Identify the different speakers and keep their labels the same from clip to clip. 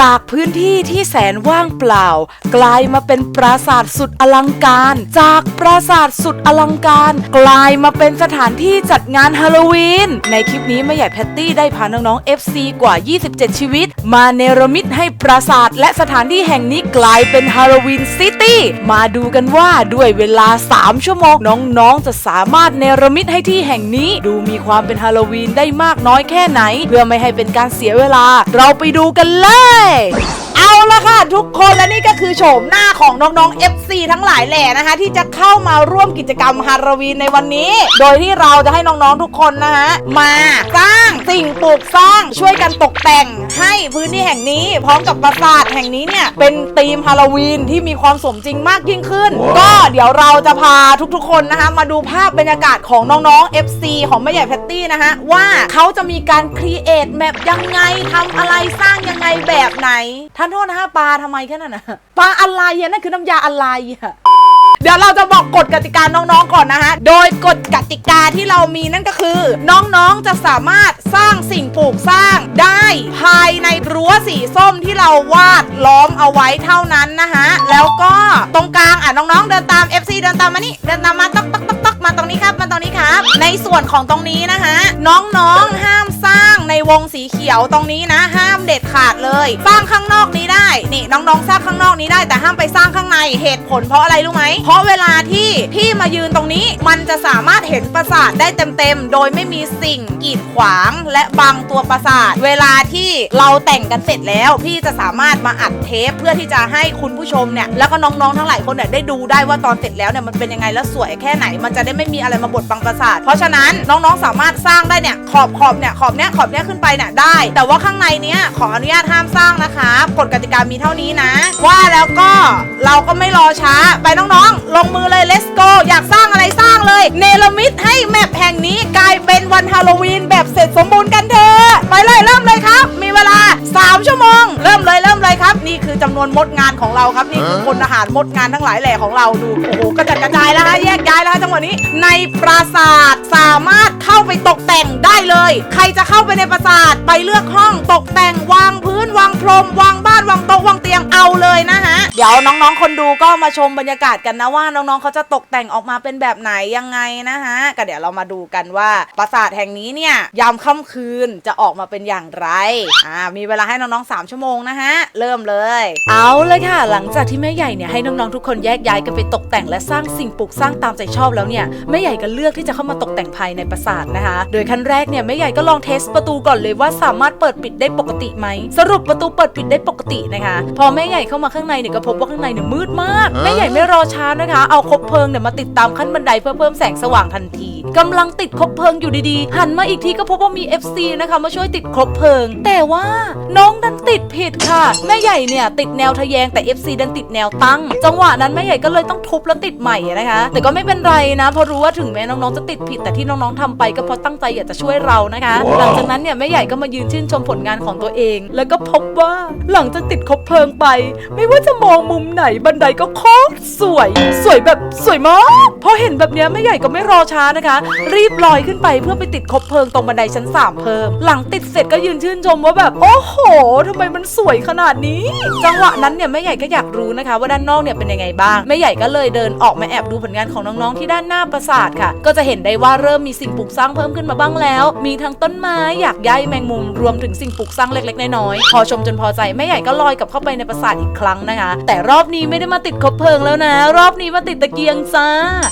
Speaker 1: จากพื้นที่ที่แสนว่างเปล่า กลายมาเป็นปราสาทสุดอลังการ จากปราสาทสุดอลังการ กลายมาเป็นสถานที่จัดงานฮาโลวีน ในคลิปนี้แม่ใหญ่แพตตี้ได้พาน้องๆ FC กว่า 27 ชีวิต มาเนรมิตให้ปราสาทและสถานที่แห่งนี้กลายเป็นฮาโลวีนซิตี้มาดูกันว่าด้วยเวลา 3 ชั่วโมงน้องๆ จะสามารถเนรมิตให้ที่แห่งนี้ ดูมีความเป็นฮาโลวีนได้มากน้อยแค่ไหน เพื่อไม่ให้เป็นการเสียเวลา เราไปดูกันเลยเอาละค่ะทุกคนและนี่ก็คือโฉมหน้าของน้องๆ FC ทั้งหลายแหล่นะคะ ที่จะเข้ามาร่วมกิจกรรมฮาโลวีนในวันนี้ โดยที่เราจะให้น้องๆทุกคนนะคะ มาสร้างสิ่งปลูกสร้างช่วยกันตกแต่งให้พื้นที่แห่งนี้ พร้อมกับปราสาทแห่งนี้เนี่ย เป็นธีมฮาโลวีนที่มีความสมจริงมากยิ่งขึ้น ก็เดี๋ยวเราจะพาทุกๆ คนนะคะ มาดูภาพบรรยากาศของน้องๆ FC ของแม่ใหญ่แพตตี้นะคะว่าเขาจะมีการครีเอทแมปยังไงทำอะไรสร้างยังไงแบบไหนท่านโทษนะคะปลาทำไมแค่นั้นนะปลาอะไรอะนั่นคือน้ำยาอะไรอะเดี๋ยวเราจะบอกกฎกติกาน้องๆก่อนนะฮะ โดยกฎกติกาที่เรามีนั่นก็คือ น้องๆจะสามารถสร้างสิ่งปลูกสร้างได้ภายในรั้วสีส้มที่เราวาดล้อมเอาไว้เท่านั้นนะฮะ แล้วก็ตรงกลางอะน้องๆเดินตาม FC เดินตามมานี่เดินตามมาตักตักตักตัก มาตรงนี้ครับมาตรงนี้ครับ ในส่วนของตรงนี้นะฮะน้องๆห้ามสร้างในวงสีเขียวตรงนี้นะ ห้ามเด็ดขาดเลยสร้างข้างนอกนี้ได้นี่น้องๆสร้างข้างนอกนี้ได้แต่ห้ามไปสร้างข้างในเหตุผลเพราะอะไรรู้ไหมเพราะเวลาที่พี่มายืนตรงนี้ มันจะสามารถเห็นปราสาทได้เต็มๆโดยไม่มีสิ่งกีดขวางและบังตัวปราสาท เวลาที่เราแต่งกันเสร็จแล้ว พี่จะสามารถมาอัดเทปเพื่อที่จะให้คุณผู้ชมเนี่ยแล้วก็น้องๆทั้งหลายคนเนี่ยได้ดูได้ว่าตอนเสร็จแล้วเนี่ยมันเป็นยังไงและสวยแค่ไหนมันจะได้ไม่มีอะไรมาบดบังปราสาท เพราะฉะนั้นน้องๆสามารถสร้างได้เนี่ยขอบขอบเนี่ยขอบเนี้ยขอบเนี้ยขึ้นไปเนี่ยได้ แต่ว่าข้างในเนี้ยขออนุญาตห้ามสร้างนะคะกฎกติกามีเท่านี้นะ ว่าแล้วก็เราก็ไม่รอช้าไปน้องๆ ลงมือเลย let's go อยากสร้างอะไรสร้างเลย เนรมิตให้แมปแห่งนี้กลายเป็นวันฮาโลวีนแบบเสร็จสมบูรณ์กันเถอะไปเลยเริ่มเลยครับ มีเวลา 3 ชั่วโมง เริ่มเลยเริ่มเลยครับ นี่คือจำนวนมดงานของเราครับนี่คือคนอาหารมดงานทั้งหลายแหล่ของเราดูโอ้โหกระจัดกระจายแล้วฮะแยกย้ายแล้วฮะจังหวะนี้ในปราสาทสามารถเข้าไปตกแต่งได้เลย ใครจะเข้าไปในปราสาทไปเลือกห้องตกแต่งวางพื้นวางพรมวางบ้านวางโต๊ะวางเตียงเอาเลยนะฮะเดี๋ยวน้องๆ คนดูก็มาชมบรรยากาศกันนะว่าน้องๆเขาจะตกแต่งออกมาเป็นแบบไหนยังไงนะฮะก็เดี๋ยวเรามาดูกันว่าปราสาทแห่งนี้เนี่ยยามค่ำคืนจะออกมาเป็นอย่างไรอ่ามีเวลาให้น้องๆ3ชั่วโมงนะฮะเริ่มเลย เอาเลยค่ะ หลังจากที่แม่ใหญ่เนี่ยให้น้องๆทุกคนแยกย้ายกันไปตกแต่งและสร้างสิ่งปลูกสร้างตามใจชอบแล้วเนี่ยแม่ใหญ่ก็เลือกที่จะเข้ามาตกแต่งภายในปราสาทนะคะ โดยขั้นแรกเนี่ยแม่ใหญ่ก็ลองเทสประตูก่อนเลยว่าสามารถเปิดปิดได้ปกติไหมสรุปประตูเปิดปิดได้ปกตินะคะ พอแม่ใหญ่เข้ามาข้างในเนี่ยก็พบว่าข้างในเนี่ยมืดมากแม่ใหญ่ไม่รอช้านะคะ เอาคบเพลิงเนี่ยมาติดตามขั้นบันไดเพื่อเพิ่มแสงสว่างทันทีกำลังติดคบเพลิงอยู่ดีๆ หันมาอีกทีก็พบว่ามี FC นะคะมาช่วยติดคบเพลิง แต่ว่าน้องดันติดผิดค่ะ แม่ใหญ่เนี่ยติดแนวทะแยงแต่ FC ดันติดแนวตั้ง จังหวะนั้นแม่ใหญ่ก็เลยต้องทุบแล้วติดใหม่นะคะ แต่ก็ไม่เป็นไรนะเพราะรู้ว่าถึงแม้น้องๆจะติดผิด แต่ที่น้องๆทำไปก็เพราะตั้งใจอยากจะช่วยเรานะคะ หลังจากนั้นเนี่ยแม่ใหญ่ก็มายืนชื่นชมผลงานของตัวเอง แล้วก็พบว่าหลังจากติดคบเพลิงไป ไม่ว่าจะมองมุมไหนบันไดก็โคตรสวย สวยแบบสวยมากพอเห็นแบบเนี้ยแม่ใหญ่ก็ไม่รอช้านะคะ รีบลอยขึ้นไปเพื่อไปติดคบเพลิงตรงบันไดชั้น 3 เพิ่ม หลังติดเสร็จก็ยืนชื่นชมว่าแบบโอ้โหทำไมมันสวยขนาดนี้ จังหวะนั้นเนี่ยแม่ใหญ่ก็อยากรู้นะคะ ว่าด้านนอกเนี่ยเป็นยังไงบ้างแม่ใหญ่ก็เลยเดินออกมาแอบดูผลงานของน้องๆที่ด้านหน้าปราสาทค่ะ ก็จะเห็นได้ว่าเริ่มมีสิ่งปลูกสร้างเพิ่มขึ้นมาบ้างแล้ว มีทั้งต้นไม้อยากใยแมงมุมรวมถึงสิ่งปลูกสร้างเล็กๆน้อยๆพอชมจนพอใจแม่ใหญ่ก็ลอยกลับเข้าไปในปราสาทอีกครั้งนะคะ แต่รอบนี้ไม่ได้มาติดคบเพลิงแล้วนะ รอบนี้มาติดตะเกียงจ้า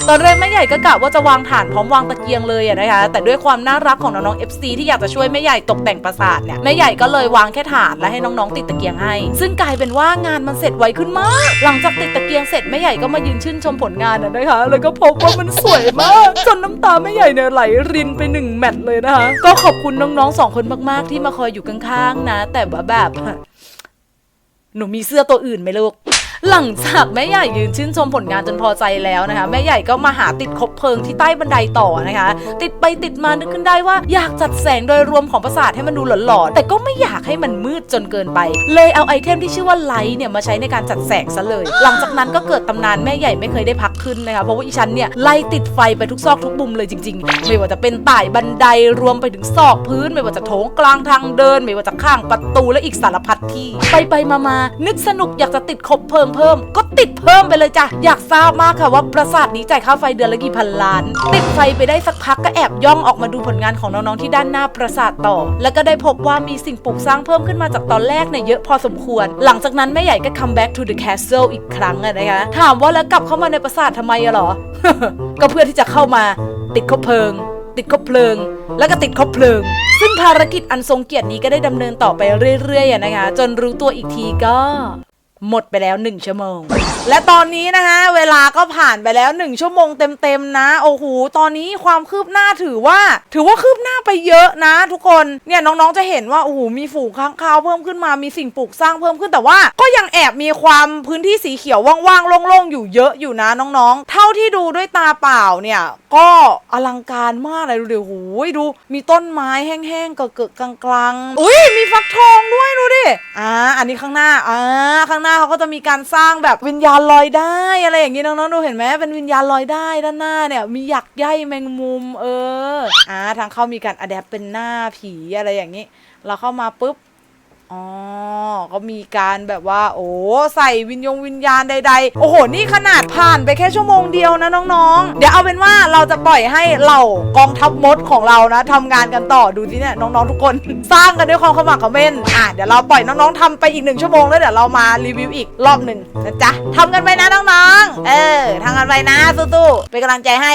Speaker 1: ตอนแรกแม่ใหญ่ก็กะว่าจะวางฐานพร้อมวางตะเกียงเลยนะคะ แต่ด้วยความน่ารักของน้องๆ FC ที่อยากจะช่วยแม่ใหญ่ตกแต่งปราสาทเนี่ยแม่ใหญ่ก็เลยวางแค่ฐานและให้น้องๆติดตะเกียงให้ ซึ่งกลายเป็นว่างานมันเสร็จไวขึ้นมาก หลังจากติดตะเกียงเสร็จแม่ใหญ่ก็มายืนชื่นชมผลงานนะนะคะแล้วก็พบว่ามันสสวยมาก จนน้ำตาแม่ใหญ่เนี่ยไหลรินไปหนึ่งแมตช์เลยนะคะ ก็ขอบคุณน้องๆสองคนมากๆ ที่มาคอยอยู่ข้างๆนะ แต่ว่าแบบ หนูมีเสื้อตัวอื่นไหมลูก หลังจากแม่ใหญ่ยืนชื่นชมผลงานจนพอใจแล้วนะคะ แม่ใหญ่ก็มาหาติดคบเพลิงที่ใต้บันไดต่อนะคะ ติดไปติดมานึกขึ้นได้ว่าอยากจัดแสงโดยรวมของปราสาทให้มันดูหลอนๆแต่ก็ไม่อยากให้มันมืดจนเกินไป เลยเอาไอเทมที่ชื่อว่าไลท์เนี่ยมาใช้ในการจัดแสงซะเลย หลังจากนั้นก็เกิดตำนานแม่ใหญ่ไม่เคยได้พักขึ้นนะคะเพราะว่าอีฉันเนี่ยไล่ติดไฟไปทุกซอกทุกมุมเลยจริงๆ ไม่ว่าจะเป็นต่ายบันไดรวมไปถึงซอกพื้น ไม่ว่าจะโถงกลางทางเดิน ไม่ว่าจะข้างประตูและอีกสารพัดที่ ไปไปมามานึกสนุกอยากจะติดคบเพลิงเพิ่ม ก็ติดเพิ่มไปเลยจ้ะ อยากทราบมากค่ะว่าปราสาทนี้จ่ายค่าไฟเดือนละกี่พันล้าน ติดไฟไปได้สักพักก็แอบย่องออกมาดูผลงานของน้องๆที่ด้านหน้าปราสาทต่อ แล้วก็ได้พบว่ามีสิ่งปลูกสร้างเพิ่มขึ้นมาจากตอนแรกเนี่ยเยอะพอสมควร หลังจากนั้นแม่ใหญ่ก็ come back to the castle อีกครั้งนะคะถามว่าแล้วกลับเข้ามาในปราสาททำไมอะหรอ ก็เพื่อที่จะเข้ามาติดคบเพลิง ติดคบเพลิง แล้วก็ติดคบเพลิง ซึ่งภารกิจอันทรงเกียรตินี้ก็ได้ดำเนินต่อไปเรื่อยๆนะคะจนรู้ตัวอีกทีก็ หมดไปแล้ว 1 ชั่วโมง และตอนนี้นะคะเวลาก็ผ่านไปแล้ว 1 ชั่วโมงเต็มๆนะ โอ้โห ตอนนี้ความคืบหน้าถือว่า ถือว่าคืบหน้าไปเยอะนะ ทุกคน เนี่ยน้องๆจะเห็นว่า โอ้โห มีฝูงค้างคาวเพิ่มขึ้นมา มีสิ่งปลูกสร้างเพิ่มขึ้น แต่ว่าก็ยังแอบมีความพื้นที่สีเขียวว่างๆ โล่งๆ อยู่เยอะอยู่นะน้องๆ เท่าที่ดูด้วยตาเปล่าเนี่ย ก็อลังการมากเลยดูดิโอ้โหดู มีต้นไม้แห้งๆเกอะๆกลางๆอุ้ยมีฟักทองด้วยดูดิอ่าอันนี้ข้างหน้าอ่าข้างหน้าเขาก็จะมีการสร้างแบบวิญญาณลอยได้อะไรอย่างนี้น้องๆดูเห็นไหมเป็นวิญญาณลอยได้ด้านหน้าเนี่ยมีหยักใยแมงมุมเอออ่าทางเข้ามีการอะแดปเป็นหน้าผีอะไรอย่างนี้ เราเข้ามาปุ๊บ อ๋อ ก็มีการแบบว่า โอ้ใส่วิญญงวิญญาณใดๆ โอ้โห นี่ขนาดผ่านไปแค่ชั่วโมงเดียวนะน้องๆ เดี๋ยวเอาเป็นว่าเราจะปล่อยให้เหล่ากองทัพมดของเรานะทำงานกันต่อดูที่เนี่ยน้องๆทุกคน สร้างกันด้วยความขมักเขม้นอะเดี๋ยวเราปล่อยน้องๆทำไปอีกหนึ่งชั่วโมงแล้วเดี๋ยวเรามารีวิวอีกรอบหนึ่งนะจ๊ะทำกันไปนะน้องๆ เออทำกันไปนะสู้ๆเป็นกำลังใจให้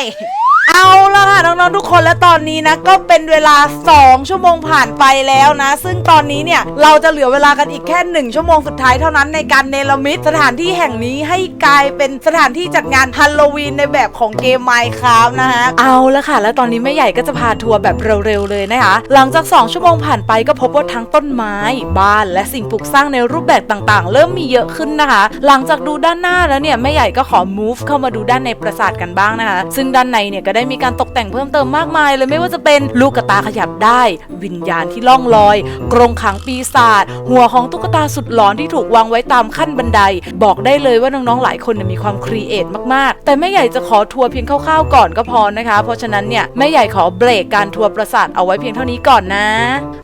Speaker 1: เอาละค่ะน้องๆทุกคนและตอนนี้นะก็เป็นเวลา 2 ชั่วโมงผ่านไปแล้วนะ ซึ่งตอนนี้เนี่ยเราจะเหลือเวลากันอีกแค่ 1 ชั่วโมงสุดท้ายเท่านั้นในการเนรมิตสถานที่แห่งนี้ให้กลายเป็นสถานที่จัดงานฮัลโลวีนในแบบของเกม Minecraft นะฮะเอาละค่ะ แล้วตอนนี้แม่ใหญ่ก็จะพาทัวร์แบบเร็วๆเลยนะคะ หลังจาก 2 ชั่วโมงผ่านไปก็พบว่าทั้งต้นไม้ บ้านและสิ่งปลูกสร้างในรูปแบบต่างๆ เริ่มมีเยอะขึ้นนะคะ หลังจากดูด้านหน้าแล้วเนี่ยแม่ใหญ่ก็ขอ move เข้ามาดูด้านในปราสาทกันบ้างนะคะ ซึ่งด้านในเนี่ยก็ได้ได้มีการตกแต่งเพิ่มเติมมากมายเลยไม่ว่าจะเป็นลูกกระตาขยับได้ วิญญาณที่ล่องลอย กรงขังปีศาจหัวของตุ๊กตาสุดหลอนที่ถูกวางไว้ตามขั้นบันได บอกได้เลยว่าน้องๆหลายคนมีความครีเอทมากๆ แต่แม่ใหญ่จะขอทัวร์เพียงคร่าวๆก่อนก็พอนะคะ เพราะฉะนั้นเนี่ยแม่ใหญ่ขอเบรกการทัวร์ปราสาทเอาไว้เพียงเท่านี้ก่อนนะ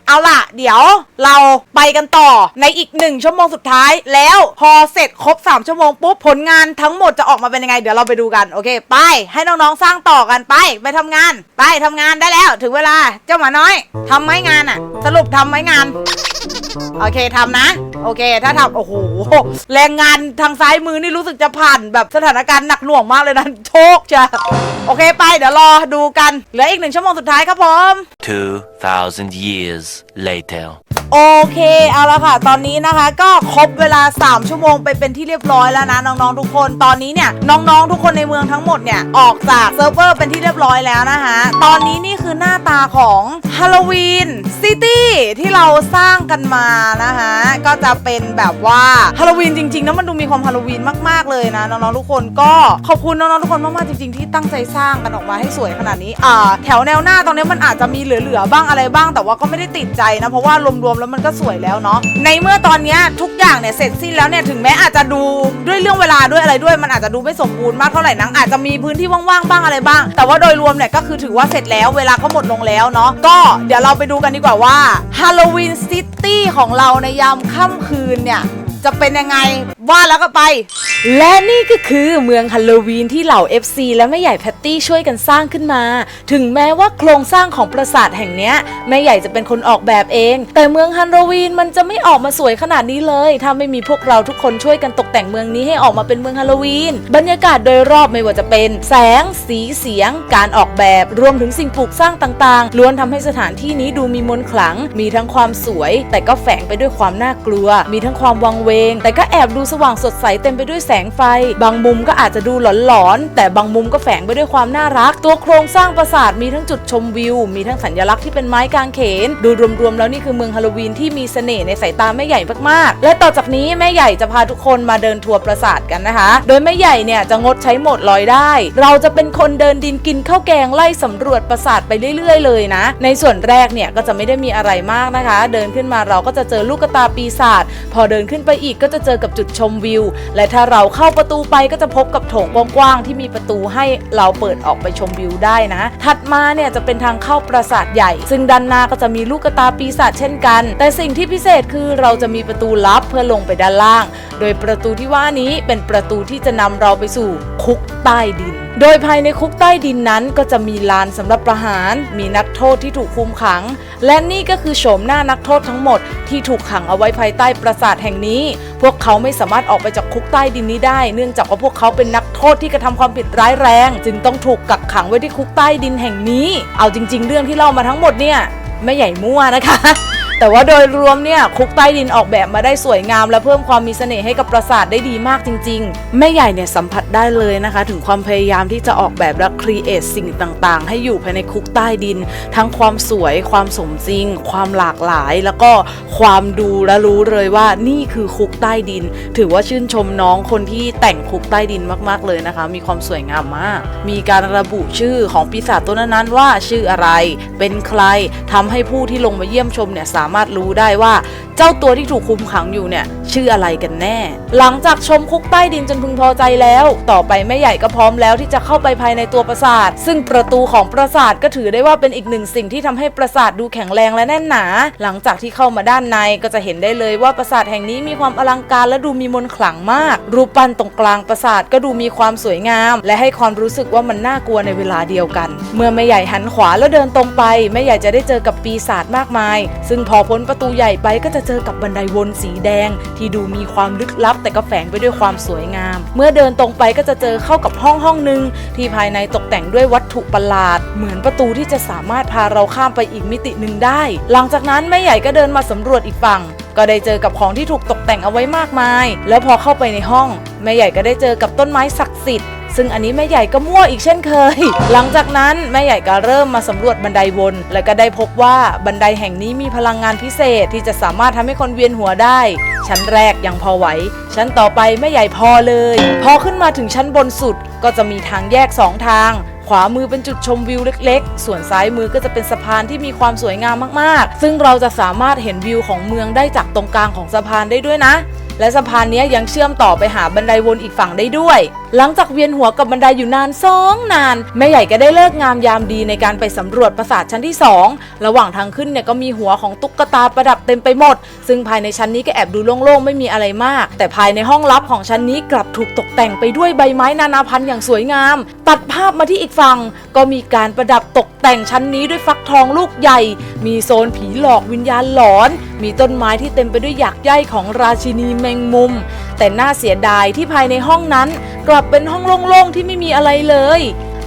Speaker 1: เอาล่ะ เดี๋ยวเราไปกันต่อในอีกหนึ่งชั่วโมงสุดท้ายแล้วพอเสร็จครบ 3 ชั่วโมงปุ๊บผลงานทั้งหมดจะออกมาเป็นยังไง เดี๋ยวเราไปดูกันโอเค ไปให้น้องๆสร้างต่อกันไปไปทำงาน ไปทำงานได้แล้ว ถึงเวลาเจ้าหมาน้อยทำไหมงานอะสรุปทำไหมงาน โอเคทำนะโอเค ถ้าทำโอ้โหแรงงานทางซ้ายมือนี่รู้สึกจะผ่านแบบสถานการณ์หนักหน่วงมากเลยนะโชคจะโอเคไปเดี๋ยวรอดูกันเหลืออีกหนึ่งชั่วโมงสุดท้ายครับผม
Speaker 2: 2,000 years later.
Speaker 1: โอเค เอาละค่ะ ตอนนี้นะคะก็ครบเวลา 3 ชั่วโมงไปเป็นที่เรียบร้อยแล้วนะน้องๆทุกคน ตอนนี้เนี่ยน้องๆทุกคนในเมืองทั้งหมดเนี่ยออกจากเซิร์ฟเวอร์เป็นที่เรียบร้อยแล้วนะคะตอนนี้นี่คือหน้าตาของฮาโลวีนซิตี้ที่เราสร้างกันมานะคะก็จะเป็นแบบว่าฮาโลวีนจริงๆนะมันดูมีความฮาโลวีนมากๆเลยนะน้องๆทุกคนก็ขอบคุณน้องๆทุกคนมากๆจริง ๆ ที่ตั้งใจสร้างกันออกมาให้สวยขนาดนี้อ่าแถวแนวหน้าตรงนี้มันอาจจะมีเหลือๆบ้างอะไรบ้าง แต่ว่าก็ไม่ได้ติดใจนะเพราะว่ารวมๆแล้วมันก็สวยแล้วเนาะในเมื่อตอนนี้ทุกอย่างเนี่ยเสร็จสิ้นแล้วเนี่ยถึงแม้อาจจะดูด้วยเรื่องเวลาด้วยอะไรด้วย มันอาจจะดูไม่สมบูรณ์มากเท่าไหร่นังอาจจะมีพื้นที่ว่างๆบ้างอะไรบ้าง แต่ว่าโดยรวมเนี่ยก็คือถือว่าเสร็จแล้วเวลาก็หมดลงแล้วเนาะก็เดี๋ยวเราไปดูกันดีกว่าว่าฮาโลวีนซิตี้ของเราในยามค่ำคืนเนี่ย จะเป็นยังไง ว่าแล้วก็ไป และนี่ก็คือเมืองฮัลโลวีนที่เหล่า FC และแม่ใหญ่แพตตี้ช่วยกันสร้างขึ้นมา ถึงแม้ว่าโครงสร้างของปราสาทแห่งเนี้ยแม่ใหญ่จะเป็นคนออกแบบเอง แต่เมืองฮัลโลวีนมันจะไม่ออกมาสวยขนาดนี้เลย ถ้าไม่มีพวกเราทุกคนช่วยกันตกแต่งเมืองนี้ให้ออกมาเป็นเมืองฮัลโลวีนบรรยากาศโดยรอบไม่ว่าจะเป็นแสง สีเสียง การออกแบบรวมถึงสิ่งปลูกสร้างต่างๆล้วนทำให้สถานที่นี้ดูมีมนต์ขลัง มีทั้งความสวย แต่ก็แฝงไปด้วยความน่ากลัว มีทั้งความวังเวง แต่ก็แอบดูสว่างสดใสเต็มไปด้วยแสงไฟ บางมุมก็อาจจะดูหลอนๆ แต่บางมุมก็แฝงไปด้วยความน่ารัก ตัวโครงสร้างปราสาทมีทั้งจุดชมวิว มีทั้งสัญลักษณ์ที่เป็นไม้กางเขน ดูรวมๆแล้วนี่คือเมืองฮาโลวีนที่มีเสน่ห์ในสายตาแม่ใหญ่มากๆ และต่อจากนี้แม่ใหญ่จะพาทุกคนมาเดินทัวร์ปราสาทกันนะคะ โดยแม่ใหญ่เนี่ยจะงดใช้โหมดลอยได้ เราจะเป็นคนเดินดินกินข้าวแกงไล่สำรวจปราสาทไปเรื่อยๆเลยนะ ในส่วนแรกเนี่ยก็จะไม่ได้มีอะไรมากนะคะ เดินขึ้นมาเราก็จะเจอลูกกระตาปีศาจพอเดินขึ้นไปอีกก็จะเจอกับจุดชมวิว และถ้าเราเข้าประตูไปก็จะพบกับโถงกว้างๆที่มีประตูให้เราเปิดออกไปชมวิวได้นะ ถัดมาเนี่ยจะเป็นทางเข้าปราสาทใหญ่ ซึ่งด้านหน้าก็จะมีลูกกระตาปีศาจเช่นกัน แต่สิ่งที่พิเศษคือเราจะมีประตูลับเพื่อลงไปด้านล่าง โดยประตูที่ว่านี้เป็นประตูที่จะนำเราไปสู่คุกใต้ดิน โดยภายในคุกใต้ดินนั้นก็จะมีลานสำหรับประหาร มีนักโทษที่ถูกคุมขัง และนี่ก็คือโฉมหน้านักโทษทั้งหมดที่ถูกขังเอาไว้ภายใต้ปราสาทแห่งนี้ พวกเขาไม่สามารถออกไปจากคุกใต้ดินนี้ได้ เนื่องจากว่าพวกเขาเป็นนักโทษที่กระทำความผิดร้ายแรง จึงต้องถูกกักขังไว้ที่คุกใต้ดินแห่งนี้ เอาจริง ๆ เรื่องที่เล่ามาทั้งหมดเนี่ยไม่ใหญ่มั่วนะคะ แต่ว่าโดยรวมเนี่ยคุกใต้ดินออกแบบมาได้สวยงาม และเพิ่มความมีเสน่ห์ให้กับปราสาทได้ดีมากจริง ๆ แม่ใหญ่เนี่ยสัมผัสได้เลยนะคะ ถึงความพยายามที่จะออกแบบและครีเอทสิ่งต่างๆ ให้อยู่ภายในคุกใต้ดิน ทั้งความสวยความสมจริง ความหลากหลาย แล้วก็ความดูและรู้เลยว่านี่คือคุกใต้ดิน ถือว่าชื่นชมน้องคนที่แต่งคุกใต้ดินมากๆเลยนะคะ มีความสวยงามมาก มีการระบุชื่อของปีศาจตัวนั้นๆว่าชื่ออะไร เป็นใครทำให้ผู้ที่ลงมาเยี่ยมชมเนี่ยสาามารถรู้ได้ว่าเจ้าตัวที่ถูกคุมขังอยู่เนี่ยชื่ออะไรกันแน่ หลังจากชมคุกใต้ดินจนพึงพอใจแล้ว ต่อไปแม่ใหญ่ก็พร้อมแล้วที่จะเข้าไปภายในตัวปราสาท ซึ่งประตูของปราสาทก็ถือได้ว่าเป็นอีกหนึ่งสิ่งที่ทำให้ปราสาทดูแข็งแรงและแน่นหนา หลังจากที่เข้ามาด้านในก็จะเห็นได้เลยว่าปราสาทแห่งนี้มีความอลังการและดูมีมนต์ขลังมาก รูปปั้นตรงกลางปราสาทก็ดูมีความสวยงาม และให้ความรู้สึกว่ามันน่ากลัวในเวลาเดียวกัน เมื่อแม่ใหญ่หันขวาแล้วเดินตรงไปแม่ใหญ่จะได้เจอกับปีศาจมากมาย ซึ่งพอพ้นประตูใหญ่ไปก็จะเจอกับบันไดวนสีแดง ที่ดูมีความลึกลับ แต่ก็แฝงไปด้วยความสวยงาม เมื่อเดินตรงไปก็จะเจอเข้ากับห้องห้องหนึ่งที่ภายในตกแต่งด้วยวัตถุประหลาด เหมือนประตูที่จะสามารถพาเราข้ามไปอีกมิติหนึ่งได้ หลังจากนั้นแม่ใหญ่ก็เดินมาสำรวจอีกฝั่ง ก็ได้เจอกับของที่ถูกตกแต่งเอาไว้มากมาย แล้วพอเข้าไปในห้องแม่ใหญ่ก็ได้เจอกับต้นไม้ศักดิ์สิทธิ์ซึ่งอันนี้แม่ใหญ่ก็มั่วอีกเช่นเคย หลังจากนั้นแม่ใหญ่ก็เริ่มมาสำรวจบันไดวน และก็ได้พบว่าบันไดแห่งนี้มีพลังงานพิเศษที่จะสามารถทำให้คนเวียนหัวได้ ชั้นแรกยังพอไหว ชั้นต่อไปแม่ใหญ่พอเลย พอขึ้นมาถึงชั้นบนสุดก็จะมีทางแยกสองทาง ขวามือเป็นจุดชมวิวเล็กๆ ส่วนซ้ายมือก็จะเป็นสะพานที่มีความสวยงามมากๆ ซึ่งเราจะสามารถเห็นวิวของเมืองได้จากตรงกลางของสะพานได้ด้วยนะ และสะพานนี้ยยังเชื่อมต่อไปหาบันไดวนอีกฝั่งได้ด้วย หลังจากเวียนหัวกับบันไดอยู่นานสองนานแม่ใหญ่ก็ได้เลิกงามยามดีในการไปสำรวจปราสาทชั้นที่ 2 ระหว่างทางขึ้นเนี่ยก็มีหัวของตุ๊กตาประดับเต็มไปหมด ซึ่งภายในชั้นนี้ก็แอบดูโล่งๆไม่มีอะไรมาก แต่ภายในห้องลับของชั้นนี้กลับถูกตกแต่งไปด้วยใบไม้นานาพันธุ์อย่างสวยงาม ตัดภาพมาที่อีกฝั่งก็มีการประดับตกแต่งชั้นนี้ด้วยฟักทองลูกใหญ่ มีโซนผีหลอกวิญญาณหลอนมีต้นไม้ที่เต็มไปด้วยหยากใยของราชินีแมงมุม แต่น่าเสียดายที่ภายในห้องนั้น กลับเป็นห้องโล่งๆที่ไม่มีอะไรเลย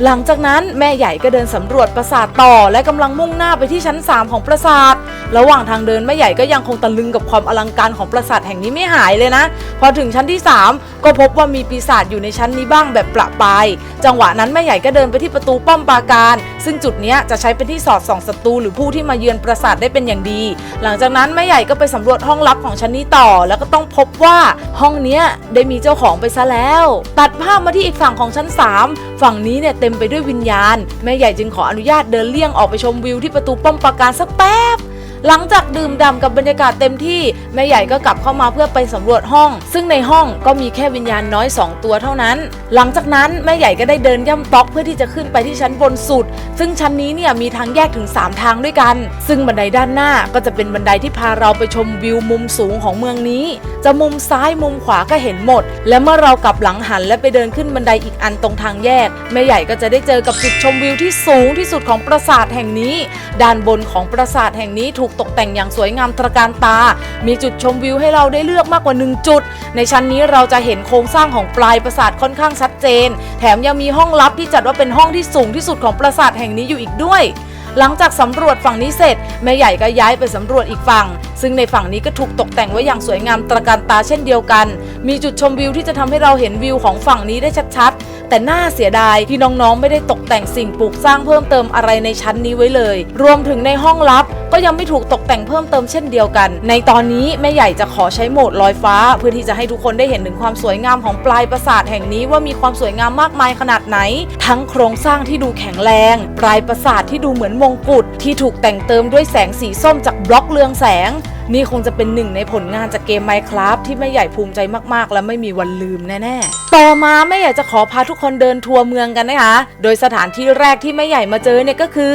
Speaker 1: หลังจากนั้นแม่ใหญ่ก็เดินสำรวจปราสาทต่อและกำลังมุ่งหน้าไปที่ชั้น 3 ของปราสาท ระหว่างทางเดินแม่ใหญ่ก็ยังคงตะลึงกับความอลังการของปราสาทแห่งนี้ไม่หายเลยนะ พอถึงชั้นที่ 3 ก็พบว่ามีปีศาจอยู่ในชั้นนี้บ้างแบบประปราย จังหวะนั้นแม่ใหญ่ก็เดินไปที่ประตูป้อมปราการ ซึ่งจุดนี้จะใช้เป็นที่สอดส่องศัตรูหรือผู้ที่มาเยือนปราสาทได้เป็นอย่างดี หลังจากนั้นแม่ใหญ่ก็ไปสำรวจห้องลับของชั้นนี้ต่อ แล้วก็ต้องพบว่าห้องนี้ได้มีเจ้าของไปซะแล้ว ตัดภาพมาที่อีกฝั่งของชั้น 3 ฝั่งนี้เนี่ยเต็มไปด้วยวิญญาณ แม่ใหญ่จึงขออนุญาตเดินเลี่ยงออกไปชมวิวที่ประตูป้อมปราการสักแป๊บ หลังจากดื่มด่ำกับบรรยากาศเต็มที่แม่ใหญ่ก็กลับเข้ามาเพื่อไปสำรวจห้อง ซึ่งในห้องก็มีแค่วิญญาณน้อย 2 ตัวเท่านั้น หลังจากนั้นแม่ใหญ่ก็ได้เดินย่ำต๊อกเพื่อที่จะขึ้นไปที่ชั้นบนสุด ซึ่งชั้นนี้เนี่ยมีทางแยกถึง 3 ทางด้วยกัน ซึ่งบันไดด้านหน้าก็จะเป็นบันไดที่พาเราไปชมวิวมุมสูงของเมืองนี้ จะมุมซ้ายมุมขวาก็เห็นหมด และเมื่อเรากลับหลังหันและไปเดินขึ้นบันไดอีกอันตรงทางแยกแม่ใหญ่ก็จะได้เจอกับจุดชมวิวที่สูงที่สุดของปราสาทแห่งนี้ ด้านบนของปราสาทแห่งนี้ถูกตกแต่งอย่างสวยงามตระการตา มีจุดชมวิวให้เราได้เลือกมากกว่า 1 จุด ในชั้นนี้เราจะเห็นโครงสร้างของปลายปราสาทค่อนข้างชัดเจน แถมยังมีห้องลับที่จัดว่าเป็นห้องที่สูงที่สุดของปราสาทแห่งนี้อยู่อีกด้วยหลังจากสำรวจฝั่งนี้เสร็จแม่ใหญ่ก็ย้ายไปสำรวจอีกฝั่ง ซึ่งในฝั่งนี้ก็ถูกตกแต่งไว้อย่างสวยงามตระการตาเช่นเดียวกัน มีจุดชมวิวที่จะทำให้เราเห็นวิวของฝั่งนี้ได้ชัดๆ แต่น่าเสียดายที่น้องๆ ไม่ได้ตกแต่งสิ่งปลูกสร้างเพิ่มเติมอะไรในชั้นนี้ไว้เลย รวมถึงในห้องลับ ก็ยังไม่ถูกตกแต่งเพิ่มเติมเช่นเดียวกัน ในตอนนี้แม่ใหญ่จะขอใช้โหมดลอยฟ้า เพื่อที่จะให้ทุกคนได้เห็นถึงความสวยงามของปลายปราสาทแห่งนี้ว่ามีความสวยงามมากมายขนาดไหน ทั้งโครงสร้างที่ดูแข็งแรง ปลายปราสาทที่ดูเหมือนมงกุฎที่ถูกแต่งเติมด้วยแสงสีส้มจากบล็อกเรืองแสงนี่คงจะเป็นหนึ่งในผลงานจากเกม Minecraft ที่แม่ใหญ่ภูมิใจมากๆ และไม่มีวันลืมแน่ๆ ต่อมาแม่ใหญ่จะขอพาทุกคนเดินทัวร์เมืองกันนะคะ โดยสถานที่แรกที่แม่ใหญ่มาเจอเนี่ยก็คือ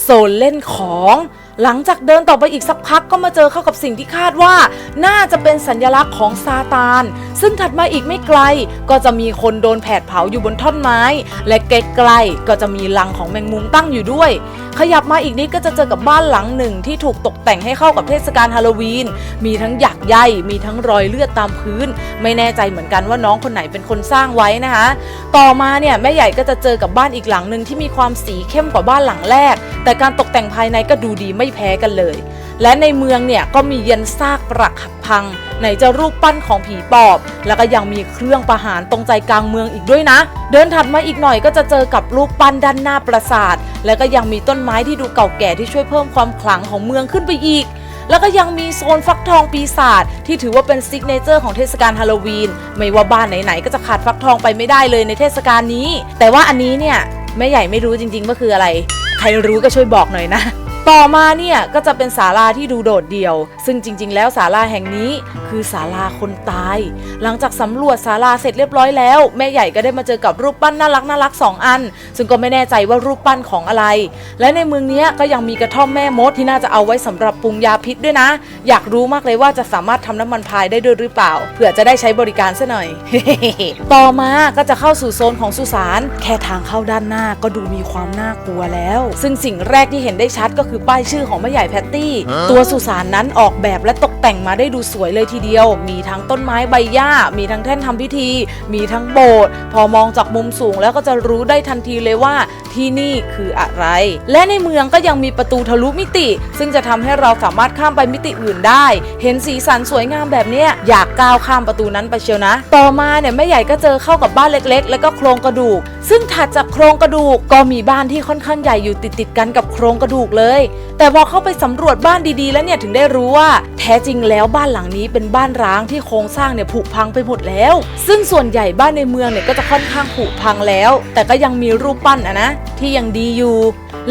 Speaker 1: โซนเล่นของ หลังจากเดินต่อไปอีกสักพักก็มาเจอเข้ากับสิ่งที่คาดว่า น่าจะเป็นสัญลักษณ์ของซาตาน ซึ่งถัดมาอีกไม่ไกล ก็จะมีคนโดนแผดเผาอยู่บนท่อนไม้ และใกล้ๆก็จะมีลังของแมงมุมตั้งอยู่ด้วย ขยับมาอีกนิดก็จะเจอกับบ้านหลังหนึ่งที่ถูกตกแต่งให้เข้ากับเทศกาลฮาโลวีน มีทั้งหยักใยมีทั้งรอยเลือดตามพื้น ไม่แน่ใจเหมือนกันว่าน้องคนไหนเป็นคนสร้างไว้นะคะ ต่อมาเนี่ยแม่ใหญ่ก็จะเจอกับบ้านอีกหลังหนึ่งที่มีความสีเข้มกว่าบ้านหลังแรก แต่การตกแต่งภายในก็ดูดีไม่แพ้กันเลย และในเมืองเนี่ยก็มียันซากปรักหักพังไหนจะรูปปั้นของผีปอบ แล้วก็ยังมีเครื่องประหารตรงใจกลางเมืองอีกด้วยนะ เดินถัดมาอีกหน่อยก็จะเจอกับรูปปั้นด้านหน้าปราสาท แล้วก็ยังมีต้นไม้ที่ดูเก่าแก่ที่ช่วยเพิ่มความขลังของเมืองขึ้นไปอีกแล้วก็ยังมีโซนฟักทองปีศาจที่ถือว่าเป็นซิกเนเจอร์ของเทศกาลฮาโลวีน ไม่ว่าบ้านไหนๆก็จะขาดฟักทองไปไม่ได้เลยในเทศกาลนี้ แต่ว่าอันนี้เนี่ยแม่ใหญ่ไม่รู้จริงๆว่าคืออะไร ใครรู้ก็ช่วยบอกหน่อยนะ ต่อมาเนี่ยก็จะเป็นศาลาที่ดูโดดเดี่ยว ซึ่งจริง ๆ แล้วศาลาแห่งนี้คือศาลาคนตาย หลังจากสำรวจศาลาเสร็จเรียบร้อยแล้ว แม่ใหญ่ก็ได้มาเจอกับรูปปั้นน่ารักน่ารักสองอัน ซึ่งก็ไม่แน่ใจว่ารูปปั้นของอะไร และในเมืองนี้ก็ยังมีกระท่อมแม่มดที่น่าจะเอาไว้สำหรับปรุงยาพิษด้วยนะ อยากรู้มากเลยว่าจะสามารถทำน้ำมันพายได้ด้วยหรือเปล่าเผื่อจะได้ใช้บริการซะหน่อย ต่อมาก็จะเข้าสู่โซนของสุสานแค่ทางเข้าด้านหน้าก็ดูมีความน่ากลัวแล้ว ซึ่งสิ่งแรกที่เห็นได้ชัดก็คือป้ายชื่อของแม่ใหญ่แพตตี้ ตัวสุสานนั้นออกแบบและตกแต่งมาได้ดูสวยเลยทีเดียว มีทั้งต้นไม้ใบหญ้า มีทั้งแท่นทำพิธี มีทั้งโบสถ์พอมองจากมุมสูงแล้วก็จะรู้ได้ทันทีเลยว่าที่นี่คืออะไร และในเมืองก็ยังมีประตูทะลุมิติ ซึ่งจะทำให้เราสามารถข้ามไปมิติอื่นได้ เห็นสีสันสวยงามแบบเนี้ยอยากก้าวข้ามประตูนั้นไปเชียวนะ ต่อมาเนี่ยแม่ใหญ่ก็เจอเข้ากับบ้านเล็กๆ แล้วก็โครงกระดูก ซึ่งถัดจากโครงกระดูกก็มีบ้านที่ค่อนข้างใหญ่อยู่ติดๆกันกับโครงกระดูกเลยแต่พอเข้าไปสำรวจบ้านดีๆ แล้วเนี่ยถึงได้รู้ว่า แท้จริงแล้วบ้านหลังนี้เป็นบ้านร้างที่โครงสร้างเนี่ยผุพังไปหมดแล้ว ซึ่งส่วนใหญ่บ้านในเมืองเนี่ยก็จะค่อนข้างผุพังแล้ว แต่ก็ยังมีรูปปั้นอะนะที่ยังดีอยู่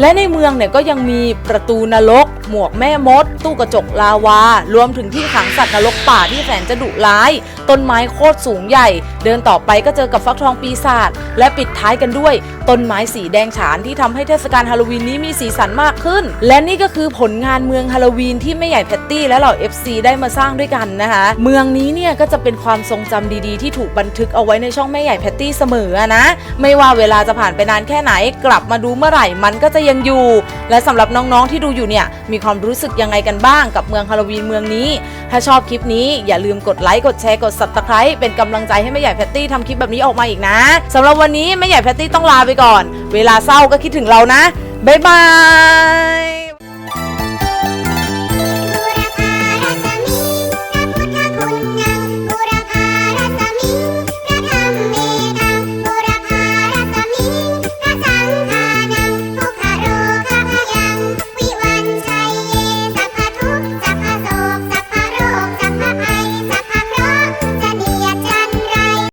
Speaker 1: และในเมืองเนี่ยก็ยังมีประตูนรกหมวกแม่มด ตู้กระจกลาวา รวมถึงที่ขังสัตว์นรกป่าที่แสนจะดุร้าย ต้นไม้โคตรสูงใหญ่ เดินต่อไปก็เจอกับฟักทองปีศาจและปิดท้ายกันด้วย ต้นไม้สีแดงฉานที่ทำให้เทศกาลฮาโลวีนนี้มีสีสันมากขึ้น และนี่ก็คือผลงานเมืองฮาโลวีนที่แม่ใหญ่แพตตี้และเหล่า FC ได้มาสร้างด้วยกันนะคะเมืองนี้เนี่ยก็จะเป็นความทรงจำดีๆ ที่ถูกบันทึกเอาไว้ในช่องแม่ใหญ่แพตตี้เสมอนะไม่ว่าเวลาจะผ่านไปนานแค่ไหน กลับมาดูเมื่อไหร่มันก็จะยังอยู่ และสำหรับน้องๆที่ดูอยู่เนี่ยมีความรู้สึกยังไงกันบ้างกับเมืองฮาโลวีนเมืองนี้ ถ้าชอบคลิปนี้อย่าลืมกดไลค์กดแชร์กดสับตะไคร้เป็นกำลังใจให้แม่ใหญ่แพตตี้ทำคลิปแบบนี้ออกมาอีกนะสำหรับวันนี้แม่ใหญ่แพตตี้ต้องลาไปก่อน เวลาเศร้าก็คิดถึงเรานะบ๊ายบาย